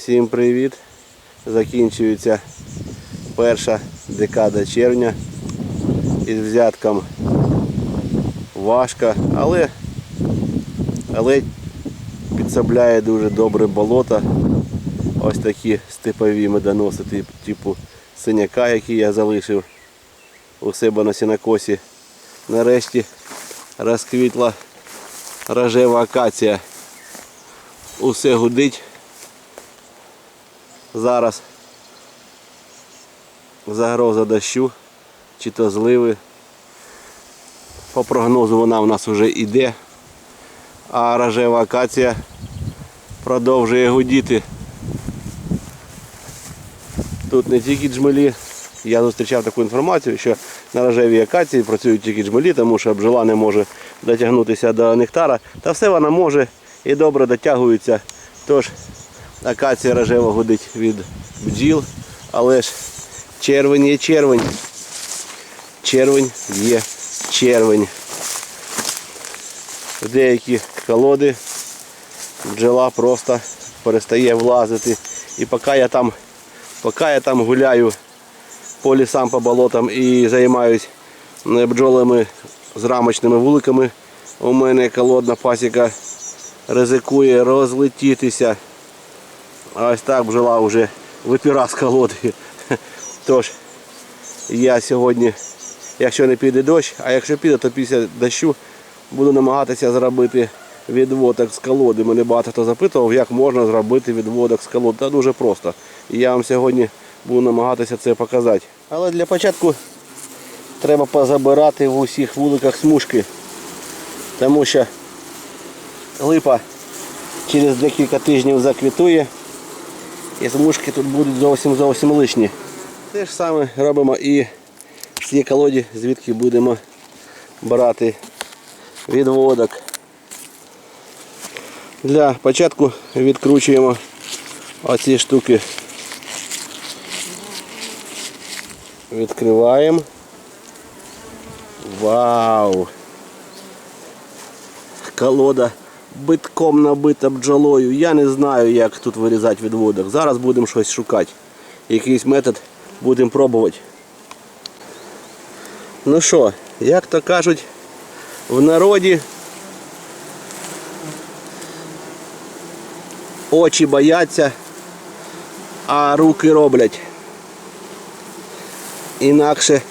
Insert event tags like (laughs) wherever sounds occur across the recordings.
Всім привіт! Закінчується перша декада червня. Із взятком важко, але, але підсобляє дуже добре болото. Ось такі степові медоноси, тип- типу синяка, який я залишив у себе на сінокосі. Нарешті розквітла рожева акація. Усе гудить. Зараз загроза дощу чи то зливи. По прогнозу вона в нас вже йде, а рожева акація продовжує гудіти. Тут не тільки джмелі. Я зустрічав таку інформацію, що на рожевій акації працюють тільки джмелі, тому що бджола не може дотягнутися до нектара. Та все вона може і добре дотягується. Тож акація рожева гудить від бджіл, але ж червень є червень. Червень є червень. Деякі колоди бджола просто перестає влазити. І поки я там, поки я там гуляю по лісам, по болотам і займаюсь бджолами з рамочними вуликами, у мене колодна пасіка ризикує розлетітися. Ось так бджола вже випіра з колоди. (laughs) Тож я сьогодні, якщо не піде дощ, а якщо піде, то після дощу буду намагатися зробити відводок з колоди. Мене багато хто запитував, як можна зробити відводок з колоди. Та дуже просто. Я вам сьогодні буду намагатися це показати. Але для початку треба позабирати в усіх вуликах смужки, тому що липа через декілька тижнів заквітує і смужки тут будуть зовсім зовсім лишні. Те ж саме робимо і в цій колоді, звідки будемо брати відводок. Для початку відкручуємо оці штуки. Відкриваємо. Вау! Колода битком набита бджолою. Я не знаю, як тут вирізати відводок. Зараз будемо щось шукати. Якийсь метод будемо пробувати. Ну що, як то кажуть, в народі очі бояться, а руки роблять. Інакше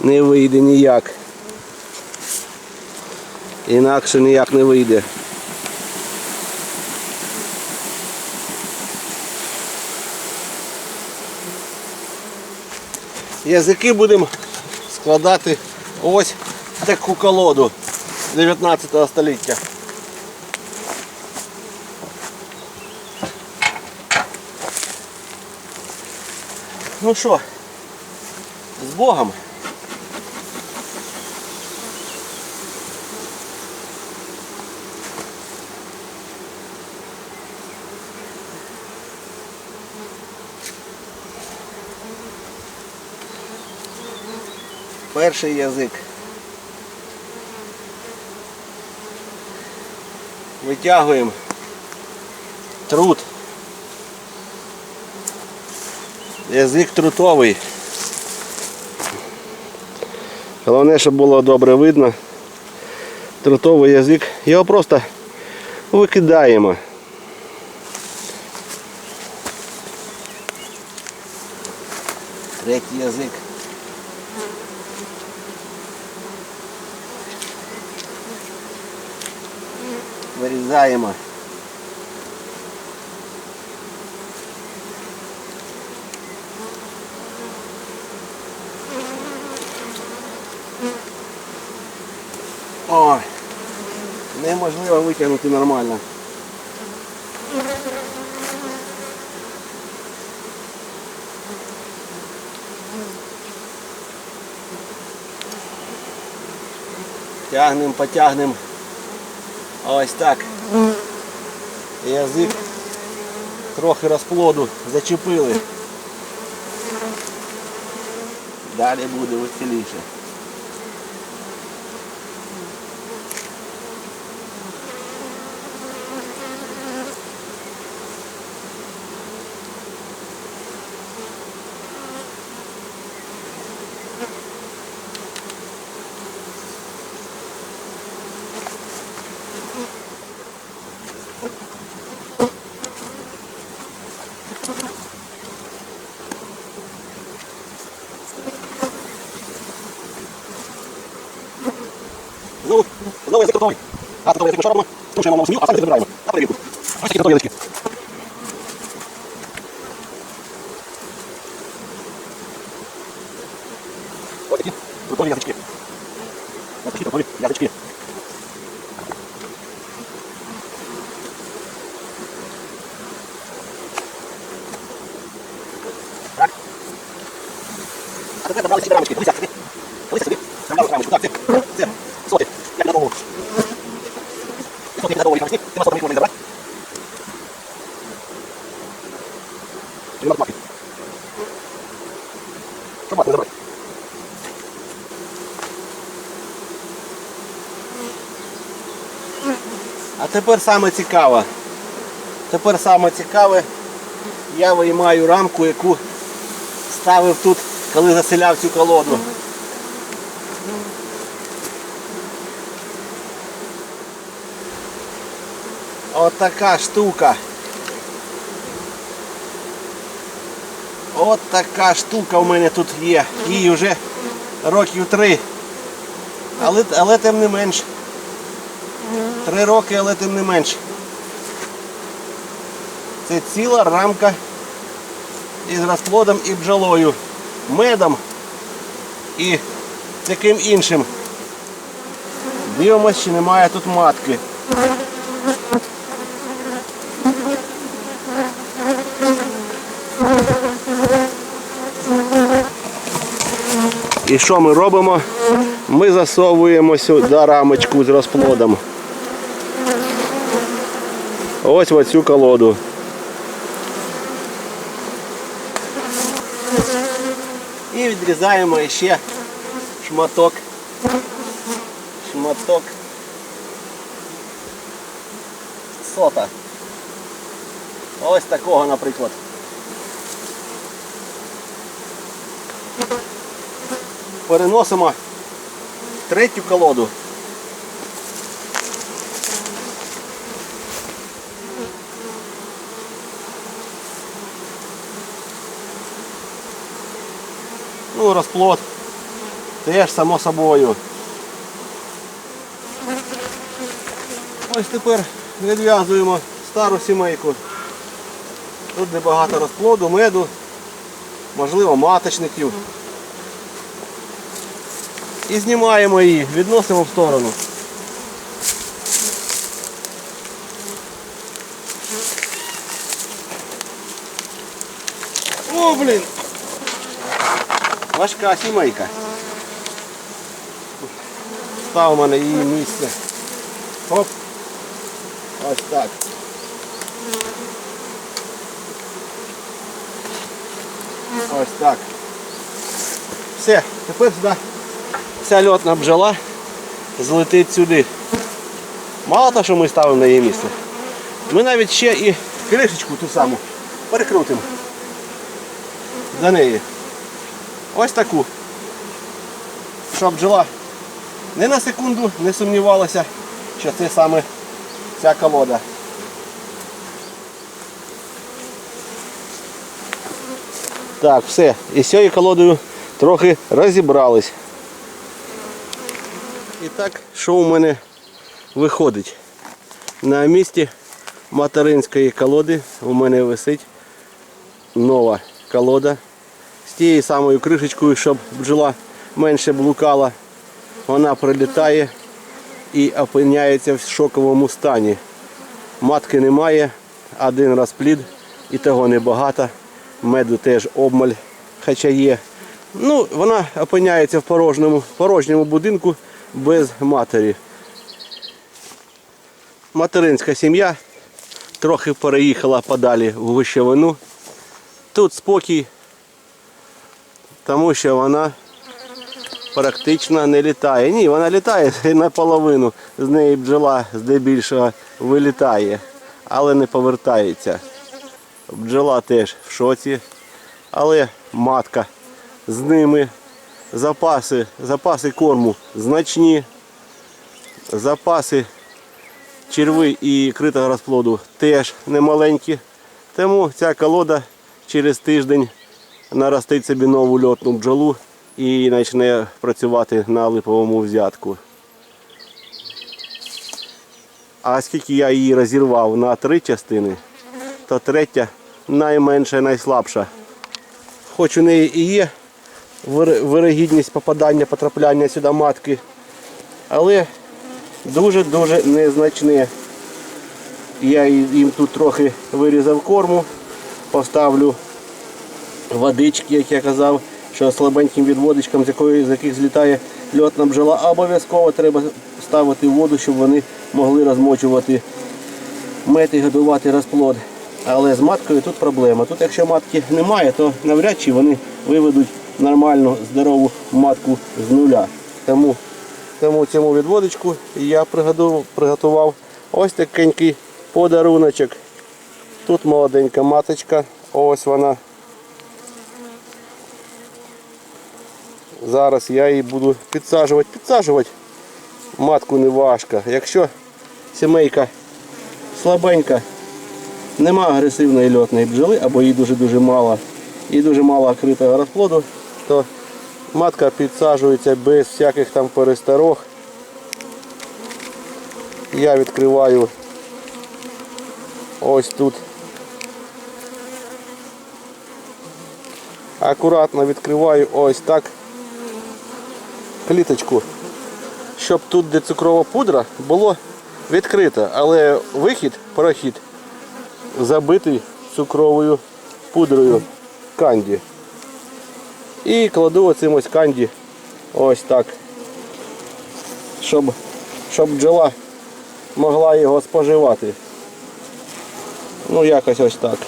не вийде ніяк. Інакше ніяк не вийде. Язики будемо складати ось таку колоду 19 століття. Ну що, з Богом. Перший язик. Витягуємо труд. Язик трутовий. Головне, щоб було добре видно. Трутовий язик. Його просто викидаємо. Третій язик. Вирізаємо. Ой, неможливо витягнути нормально. Тягнемо, потягнемо. Ось так. Язик трохи розплоду зачепили. Далі буде веселіше. Знову язик готовий. А, готовий язик ми що робимо? Струшуємо нову сім'ю, а самі забираємо. На перевірку. Ось такі готові язички. Ось такі готові язички. Ось такі готові язички. Так. А тепер добрали всі рамочки. Сюди. Дивися сюди. Забрали рамочку. Так, це. Це. Соти. Як на довгу. Соти на довгу їх навести. Ти масово їх забрати. Чи нема матки? Що матку забрати? А тепер саме цікаве. Тепер саме цікаве. Я виймаю рамку, яку ставив тут, коли заселяв цю колоду. От така штука. От така штука в мене тут є. Їй вже років три. Але, але тим не менш. Три роки, але тим не менш. Це ціла рамка із розплодом і бджолою, медом і таким іншим. Дивимось, чи немає тут матки. І що ми робимо? Ми засовуємо сюди рамочку з розплодом. Ось в оцю колоду. І відрізаємо ще шматок. Шматок сота. Ось такого, наприклад. Переносимо третю колоду. Ну, розплод. Теж само собою. Ось тепер відв'язуємо стару сімейку. Тут небагато розплоду, меду, можливо маточників. І знімаємо її, відносимо в сторону. О, блін! Важка сімейка. Ставимо на її місце. Хоп. Ось так. Ось так. Все, тепер сюди вся льотна бджола злетить сюди. Мало того, що ми ставимо на її місце. Ми навіть ще і кришечку ту саму перекрутимо за неї. Ось таку. Щоб бджола не на секунду не сумнівалася, що це саме ця колода. Так, все. І з цією колодою трохи розібрались. І так, що у мене виходить? На місці материнської колоди у мене висить нова колода з тією самою кришечкою, щоб бджола менше блукала. Вона прилітає і опиняється в шоковому стані. Матки немає, один раз плід і того небагато. Меду теж обмаль, хоча є. Ну, вона опиняється в порожньому, порожньому будинку без матері. Материнська сім'я трохи переїхала подалі в гущавину. Тут спокій, тому що вона практично не літає. Ні, вона літає (laughs) наполовину, з неї бджола здебільшого вилітає, але не повертається. Бджола теж в шоці, але матка з ними. Запаси, запаси корму значні, запаси черви і критого розплоду теж немаленькі. Тому ця колода через тиждень наростить собі нову льотну бджолу і почне працювати на липовому взятку. А оскільки я її розірвав на три частини, то третя найменша найслабша. Хоч у неї і є вирогідність попадання, потрапляння сюди матки, але дуже-дуже незначне. Я їм тут трохи вирізав корму, поставлю водички, як я казав, що слабеньким відводичкам, з, якої, з яких злітає льотна бджола, обов'язково треба ставити воду, щоб вони могли розмочувати мед і годувати розплод. Але з маткою тут проблема. Тут якщо матки немає, то навряд чи вони виведуть нормальну здорову матку з нуля. Тому, тому цьому відводичку я приготував, ось такенький подаруночок. Тут молоденька маточка, ось вона. Зараз я її буду підсаджувати. Підсаджувати матку не важко. Якщо сімейка слабенька, нема агресивної льотної бджоли, або її дуже-дуже мало, і дуже мало окритого розплоду, то матка підсаджується без всяких там пересторог. Я відкриваю ось тут. Акуратно відкриваю ось так кліточку, щоб тут, де цукрова пудра, було відкрито, але вихід, прохід забитий цукровою пудрою канді. І кладу оцим ось канді ось так, щоб, щоб бджола могла його споживати. Ну якось ось так.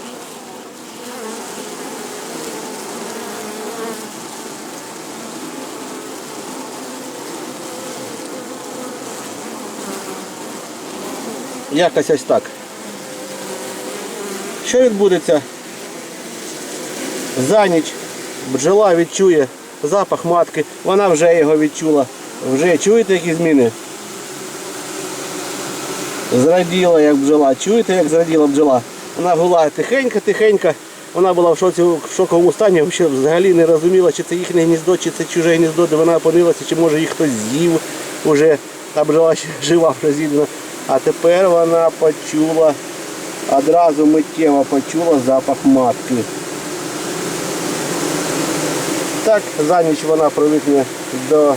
Якось ось так. Що відбудеться? За ніч бджола відчує запах матки, вона вже його відчула. Вже чуєте які зміни? Зраділа як бджола. Чуєте, як зраділа бджола? Вона була тихенька-тихенька. Вона була в шоковому стані, ще взагалі не розуміла, чи це їхнє гніздо, чи це чуже гніздо, де вона опинилася, чи може їх хтось з'їв уже. Та бджола жива вже з'їдена. А тепер вона почула, одразу миттєво почула запах матки. Так, за ніч вона привикне до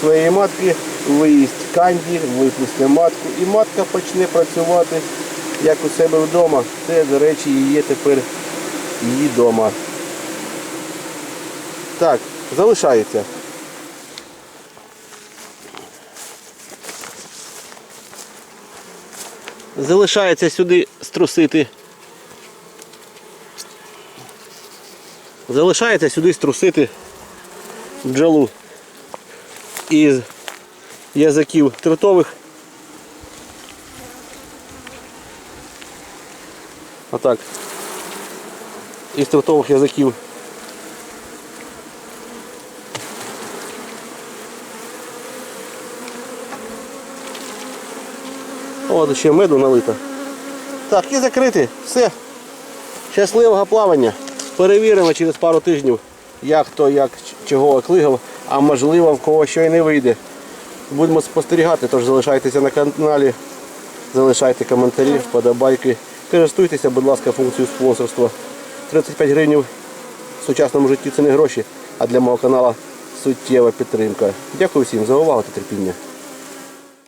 своєї матки, виїсть канді, випусне матку і матка почне працювати як у себе вдома. Це, до речі, є тепер її вдома. Так, залишається. Залишається сюди струсити. Залишається сюди струсити бджолу із язиків трутових. Отак. Із трутових язиків. О, ще меду налито. Так, і закрити. Все. Щасливого плавання. Перевіримо через пару тижнів, як то, як чого оклигав, а можливо в кого що й не вийде. Будемо спостерігати, тож залишайтеся на каналі, залишайте коментарі, вподобайки. Користуйтеся, будь ласка, функцією спонсорства. 35 гривень в сучасному житті це не гроші, а для мого каналу суттєва підтримка. Дякую всім за увагу та терпіння.